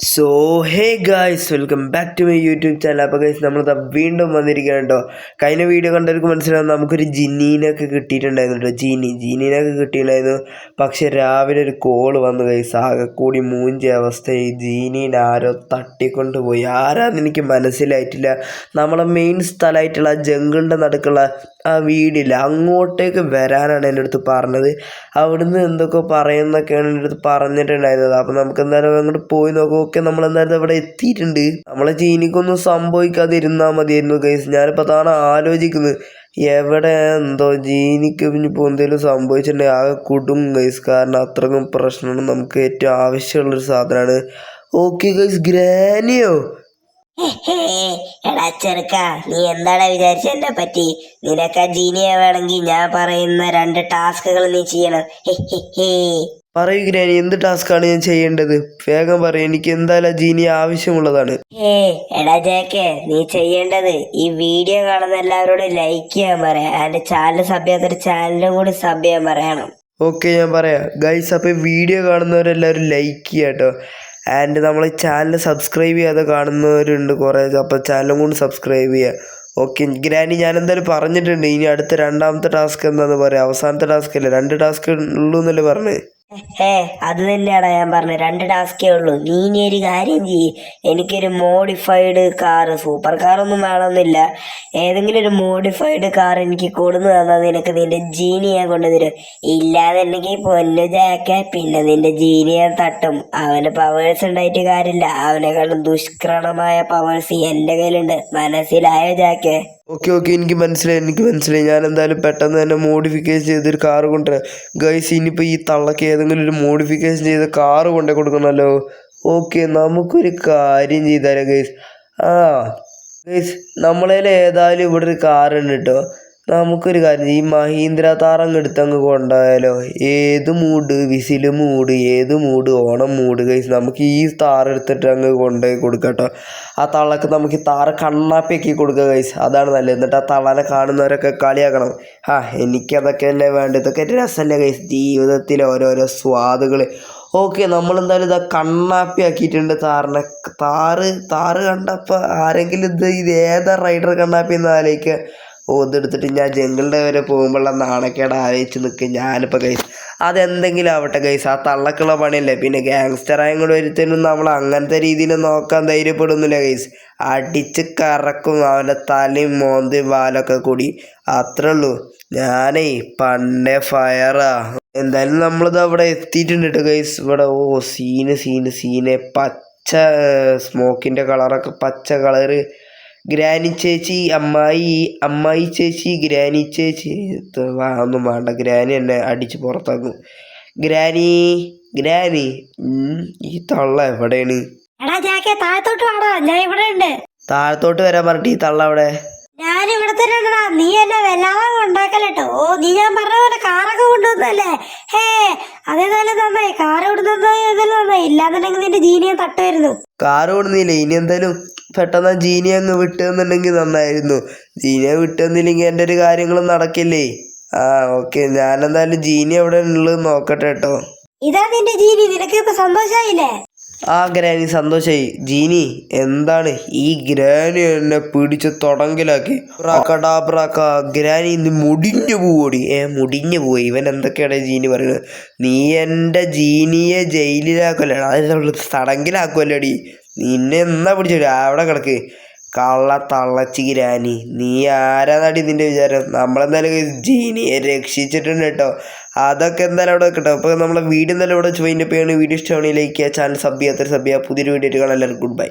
So hey guys welcome back to my YouTube channel അപ്പോൾ guys നമ്മളിതാ വീണ്ടും വന്നിരിക്കുകയാണ് കേട്ടോ കഴിഞ്ഞ വീഡിയോ കണ്ടവർക്ക് മനസ്സിലാവും നമുക്കൊരു ജിന്നീനൊക്കെ കിട്ടിയിട്ടുണ്ടായിരുന്നു കേട്ടോ ജീനി ജീനീനൊക്കെ കിട്ടിയിട്ടുണ്ടായിരുന്നു. പക്ഷേ രാവിലെ ഒരു കോൾ വന്നു ഗൈസ് ആകെ കൂടി മൂഞ്ചിയ അവസ്ഥ ഈ ജീനീനെ ആരോ തട്ടിക്കൊണ്ട് പോയി ആരാന്ന് എനിക്ക് മനസ്സിലായിട്ടില്ല. നമ്മളെ മെയിൻ സ്ഥലമായിട്ടുള്ള ജംഗിളിന്റെ നടുക്കുള്ള ആ വീടില്ല. അങ്ങോട്ടേക്ക് വരാനാണ് എന്റെ അടുത്ത് പറഞ്ഞത്. അവിടുന്ന് എന്തൊക്കെ പറയുന്നൊക്കെയാണ് എന്റെ അടുത്ത് പറഞ്ഞിട്ടുണ്ടായിരുന്നത്. അപ്പോൾ നമുക്ക് എന്തായാലും അങ്ങോട്ട് പോയി നോക്കാം. നമ്മൾ എന്തായാലും അവിടെ എത്തിയിട്ടുണ്ട്. നമ്മളെ ജീനിക്കൊന്നും സംഭവിക്കാതിരുന്നാൽ മതിയായിരുന്നു ഗൈസ് ഞാനിപ്പോൾ അതാണ് ആലോചിക്കുന്നത്. എവിടെ എന്തോ ജീനിക്ക് ഇനിയിപ്പോൾ എന്തെങ്കിലും സംഭവിച്ചിട്ടുണ്ടെങ്കിൽ ആകെ കുടും ഗൈസ് കാരണം അത്രക്കും പ്രശ്നമാണ്. നമുക്ക് ഏറ്റവും ആവശ്യമുള്ളൊരു സാധനമാണ്. ഓക്കെ ഗൈസ് ഗ്രാനിയോ? എടാ ചെറുക്ക നീ എന്താണ് വിചാരിച്ച എന്നെ പറ്റി? നിനക്ക് ജീനിയ ജീനിയെ വേണമെങ്കിൽ ഞാൻ പറയുന്ന രണ്ട് ടാസ്കുകൾ നീ ചെയ്യണം. പറയൂ ഗ്രാനി എന്ത് ടാസ്ക്കാണ് ഞാൻ ചെയ്യേണ്ടത്? വേഗം പറയും എനിക്ക് എന്തായാലും ജീനി ആവശ്യമുള്ളതാണ്. ഏ എടാ ജേക്കെ നീ ചെയ്യേണ്ടത് ഈ വീഡിയോ കാണുന്ന എല്ലാവരോടും ലൈക്ക് ചെയ്യാൻ പറയാം. അതിന്റെ ചാനൽ സബ് ചെയ്യാത്തൊരു ചാനലും കൂടി സബ് ചെയ്യാൻ പറയണം. ഓക്കെ ഞാൻ പറയാം. ഗൈസ് അപ്പോൾ വീഡിയോ കാണുന്നവരെല്ലാവരും ലൈക്ക് ചെയ്യുക കേട്ടോ ആൻഡ് നമ്മൾ ഈ ചാനൽ സബ്സ്ക്രൈബ് ചെയ്യാതെ കാണുന്നവരുണ്ട് കുറേ. അപ്പോൾ ചാനലും കൂടി സബ്സ്ക്രൈബ് ചെയ്യുക ഓക്കെ ഗ്രാനി ഞാൻ എന്തായാലും പറഞ്ഞിട്ടുണ്ട്. ഇനി അടുത്ത രണ്ടാമത്തെ ടാസ്ക് എന്താണെന്ന് പറയാം. അവസാനത്തെ ടാസ്ക് അല്ലേ? രണ്ട് ടാസ്ക് ഉള്ളൂ എന്നല്ലേ പറഞ്ഞത് ഏ അത് തന്നെയാടാ ഞാൻ പറഞ്ഞത് രണ്ട് ടാസ്കേ ഉള്ളൂ. നീ ഇനി ഒരു കാര്യം ചെയ്യ്. എനിക്കൊരു മോഡിഫൈഡ് കാറ് സൂപ്പർ കാറൊന്നും വേണമെന്നില്ല. ഏതെങ്കിലും ഒരു മോഡിഫൈഡ് കാർ എനിക്ക് കൊടുന്നു തന്നാൽ നിനക്ക് നിന്റെ ജീനി ഞാൻ കൊണ്ടുതരും. ഇല്ലാന്നുണ്ടെങ്കിൽ പൊന്നു ജാക്ക. പിന്നെ നിന്റെ ജീനി ഞാൻ തട്ടും. അവന് പവേഴ്സ് ഉണ്ടായിട്ട് കാര്യമില്ല. അവനെക്കാളും ദുഷ്കരണമായ പവേഴ്സ് എന്റെ കയ്യിലുണ്ട്. മനസ്സിലായോ ജാക്കേ? ഓക്കെ ഓക്കെ എനിക്ക് മനസ്സിലായി എനിക്ക് മനസ്സിലായി. ഞാൻ എന്തായാലും പെട്ടെന്ന് തന്നെ മോഡിഫിക്കേഷൻ ചെയ്തൊരു കാറ് കൊണ്ടുവരാം. ഗൈസ് ഇനിയിപ്പോൾ ഈ തള്ളക്ക് ഏതെങ്കിലും ഒരു മോഡിഫിക്കേഷൻ ചെയ്ത കാറ് കൊണ്ടു കൊടുക്കണമല്ലോ. ഓക്കെ നമുക്കൊരു കാര്യം ചെയ്താലോ ഗൈസ് ആ ഗൈസ് നമ്മളതിൽ ഏതായാലും ഇവിടെ ഒരു കാറുണ്ട് കേട്ടോ നമുക്കൊരു കാര്യം ഈ മഹീന്ദ്ര താറങ്ങ് എടുത്തങ്ങ് കൊണ്ടുപോയാലോ? ഏത് മൂഡ് വിസിൽ മൂഡ് ഏത് മൂഡ് ഓണം മൂഡ് കഴിച്ച് നമുക്ക് ഈ താറ എടുത്തിട്ട് അങ്ങ് കൊണ്ടുപോയി കൊടുക്കാം കേട്ടോ ആ തള്ളക്ക് നമുക്ക് ഈ താറ് കണ്ണാപ്പിയാക്കി കൊടുക്കുക കഴിച്ച് അതാണ് നല്ലത്. എന്നിട്ട് ആ തള്ളനെ കാണുന്നവരൊക്കെ കളിയാക്കണം. ആ എനിക്കതൊക്കെ അല്ലേ വേണ്ട ഇതൊക്കെ രസമല്ലേ കഴിച്ച് ജീവിതത്തിലെ ഓരോരോ സ്വാദുകൾ. ഓക്കെ നമ്മളെന്തായാലും ഇതാ കണ്ണാപ്പി ആക്കിയിട്ടുണ്ട് താറിനെ താറ് താറ് കണ്ടപ്പോൾ ആരെങ്കിലും ഇത് ഇത് ഏതാ റൈഡർ കണ്ണാപ്പി എന്ന് ആലോചിക്കുക. ഓ ഇതെടുത്തിട്ട് ഞാൻ ജംഗിളിന്റെ വരെ പോകുമ്പോഴുള്ള നാണക്കേട് ആലോചിച്ച് നിൽക്കുക ഞാനിപ്പോൾ കൈസ് അതെന്തെങ്കിലും ആവട്ടെ കൈസ് ആ തള്ളക്കുള്ള പണിയല്ലേ? പിന്നെ ഗ്യാങ്സ്റ്ററായും കൂടെ ഒരുത്തനും നമ്മൾ അങ്ങനത്തെ രീതിയിൽ നോക്കാൻ ധൈര്യപ്പെടുന്നില്ല കൈസ് അടിച്ച് കറക്കും അവന്റെ തലയും മോന്തയും വാലൊക്കെ കൂടി. അത്രേ ഉള്ളൂ. ഞാനേ പണ്ടേ ഫയറാ എന്തായാലും നമ്മളിത് അവിടെ എത്തിയിട്ടുണ്ട് കേട്ടോ ഗൈസ് ഇവിടെ ഓ സീന് സീന് സീന് പച്ച സ്മോക്കിന്റെ കളറൊക്കെ പച്ച കളറ് ഗ്രാനി ചേച്ചി അമ്മായി അമ്മായി ചേച്ചി ഗ്രാനി ചേച്ചി. വാ ഒന്നും വേണ്ട. ഗ്രാനി എന്നെ അടിച്ച് പുറത്താക്കും. ഗ്രാനി ഗ്രാനി ഈ തള്ള എവിടെയാണ്? എടാ ജാക്കെ താഴത്തോട്ട് വാടാ. ഞാൻ ഇവിടെ ഉണ്ട്. താഴത്തോട്ട് വരാൻ പറഞ്ഞിട്ട് ഈ തള്ള അവിടെ? ഞാൻ ഇവിടെ തന്നെ ഉണ്ടെടാ. നീ എന്നെ വല്ലാതെ ഉണ്ടാക്കലട്ടോ ഓ നീ ഞാൻ പറഞ്ഞ പോലെ കാറൊക്കെ കൊണ്ടുവന്നല്ലേ ഹേ അതേതായാലും നന്നായി. കാർ ഓടുന്നതായി ഏതായാലും നന്നായി. ഇല്ലാന്നുണ്ടെങ്കിൽ നിന്റെ ജീനിയെ തട്ടുമായിരുന്നു. കാർ ഓടുന്നില്ല. ഇനി എന്തായാലും പെട്ടെന്ന് ജീനി അങ്ങ് വിട്ടുന്നുണ്ടെങ്കിൽ നന്നായിരുന്നു. ജീനിയെ വിട്ടുന്നില്ലെങ്കിൽ എന്റെ ഒരു കാര്യങ്ങളും നടക്കില്ലേ? ആ ഓക്കെ ഞാനെന്തായാലും ജീനി എവിടെ ഉള്ളത് നോക്കട്ടെ കേട്ടോ. ഇതാ നിന്റെ ജീനി നിനക്ക് ഇപ്പൊ സന്തോഷായില്ലേ? ആ ഗ്രാനി സന്തോഷായി. ജീനി എന്താണ് ഈ ഗ്രാനി എന്നെ പിടിച്ച് തുടങ്കിലാക്കി ബ്രാക്കടാബ്രാക്ക ഗ്രാനി ഇന്ന് മുടിഞ്ഞു പോടി ഏ മുടിഞ്ഞു പോയി. ഇവൻ എന്തൊക്കെയാണ് ജീനി പറയുന്നത്? നീ എന്റെ ജീനിയെ ജയിലിലാക്കുമല്ലേ അത് തടങ്കിലാക്കുമല്ലേടി നിന്നെ എന്നാ പിടിച്ചു അവിടെ കിടക്ക്. കള്ള തള്ളച്ചി ഗ്രാനി നീ ആരാന്നാടി നിന്റെ വിചാരം? നമ്മളെന്തായാലും ജീനിയെ രക്ഷിച്ചിട്ടുണ്ട് കേട്ടോ. അതൊക്കെ എന്തായാലും അവിടെ വെക്കട്ടോ. അപ്പോൾ നമ്മളെ വീഡിയോ എന്തായാലും ഇവിടെ അപ്പ് പേര് വീഡിയോ ഇഷ്ടമാണെങ്കിൽ ലൈക്ക് ചെയ്യുക. ചാനൽ സബ് ചെയ്യാത്തൊരു സബ് ചെയ്യുക. പുതിയൊരു വീഡിയോ ആയിട്ട് എല്ലാവർക്കും ഗുഡ് ബൈ